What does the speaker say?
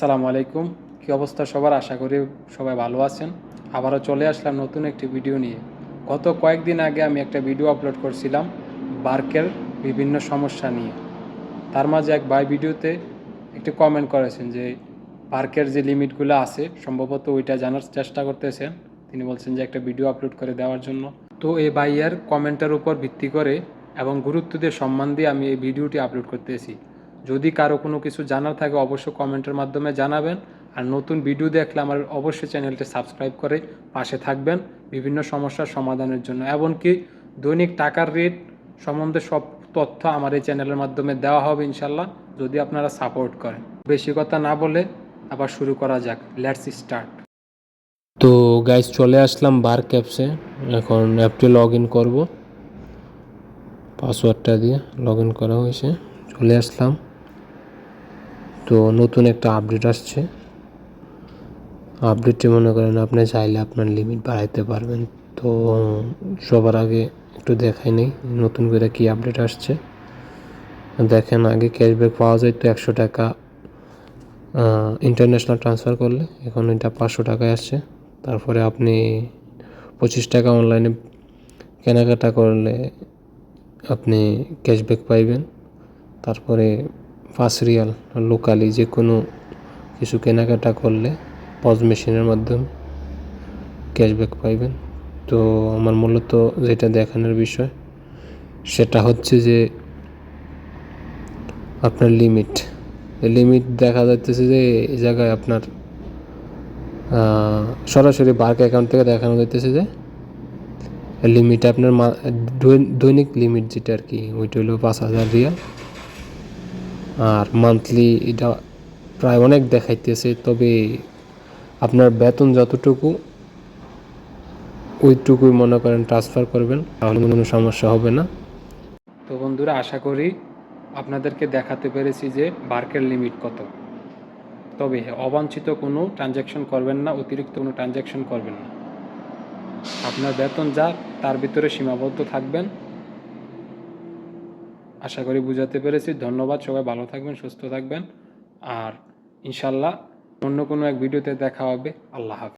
আসসালামু আলাইকুম। কী অবস্থা সবার? আশা করি সবাই ভালো আছেন। আবারও চলে আসলাম নতুন একটি ভিডিও নিয়ে। গত কয়েকদিন আগে আমি একটা ভিডিও আপলোড করছিলাম বার্কের বিভিন্ন সমস্যা নিয়ে। তার মাঝে এক ভাই ভিডিওতে একটি কমেন্ট করেছেন যে পার্কের যে লিমিটগুলো আছে, সম্ভবত ওইটা জানার চেষ্টা করতেছেন। তিনি বলছেন যে, একটা ভিডিও আপলোড করে দেওয়ার জন্য। তো এই ভাইয়ের কমেন্টের উপর ভিত্তি করে এবং গুরুত্ব দিয়ে সম্মান দিয়ে আমি এই ভিডিওটি আপলোড করতেছি। যদি কারও কোনো কিছু জানার থাকে, অবশ্যই কমেন্টের মাধ্যমে জানাবেন। আর নতুন ভিডিও দেখলে আমার অবশ্যই চ্যানেলটি সাবস্ক্রাইব করে পাশে থাকবেন। বিভিন্ন সমস্যার সমাধানের জন্য। এমনকি দৈনিক টাকার রেট সম্বন্ধে সব তথ্য আমার এই চ্যানেলের মাধ্যমে দেওয়া হবে ইনশাল্লাহ, যদি আপনারা সাপোর্ট করেন। বেশি কথা না বলে আবার শুরু করা যাক। লেটস স্টার্ট তো গাইজ চলে আসলাম বার ক্যাপসে এখন অ্যাপটি লগ ইন করব। পাসওয়ার্ডটা দিয়ে লগ ইন করা হয়েছে। চলে আসলাম। তো নতুন একটা আপডেট আসছে। আপডেটটি মনে করেন আপনি চাইলে আপনার লিমিট বাড়াইতে পারবেন। তো সবার আগে একটু দেখাই নেই নতুন করে কি আপডেট আসছে। দেখেন আগে ক্যাশব্যাক পাওয়া যায় তো একশো টাকা ইন্টারন্যাশনাল ট্রান্সফার করলে। এখন এটা পাঁচশো টাকায় আসছে। তারপরে আপনি পঁচিশ টাকা অনলাইনে কেনাকাটা করলে আপনি ক্যাশব্যাক পাইবেন। তারপরে পাঁচ রিয়াল, লোকালি যে কোনো কিছু কেনাকাটা করলে পজ মেশিনের মাধ্যমে ক্যাশব্যাক পাইবেন। তো আমার মূলত যেটা দেখানোর বিষয়, সেটা হচ্ছে যে আপনার লিমিট। লিমিট দেখা যাচ্ছে যে এই জায়গায় আপনার সরাসরি বার্ক অ্যাকাউন্ট থেকে দেখানো যাইতেছে যে লিমিট আপনার দৈনিক লিমিট যেটা আর কি, ওইটা হলো পাঁচ হাজার রিয়াল। আর মান্থলি এটা প্রায় অনেক দেখাইতেছে, তবে আপনার বেতন যতটুকু, ওইটুকুই মনে করেন ট্রান্সফার করবেন, তাহলে কোনো সমস্যা হবে না। তো বন্ধুরা, আশা করি আপনাদেরকে দেখাতে পেরেছি যে বার্কের লিমিট কত। তবে অবাঞ্ছিত কোনো ট্রানজ্যাকশন করবেন না, অতিরিক্ত কোনো ট্রানজ্যাকশন করবেন না। আপনার বেতন যা, তার ভিতরে সীমাবদ্ধ থাকবেন। আশা করি বুঝাতে পেরেছি। ধন্যবাদ, সবাই ভালো থাকবেন, সুস্থ থাকবেন। আর ইনশাল্লাহ অন্য কোনো এক ভিডিওতে দেখা হবে। আল্লাহ হাফিজ।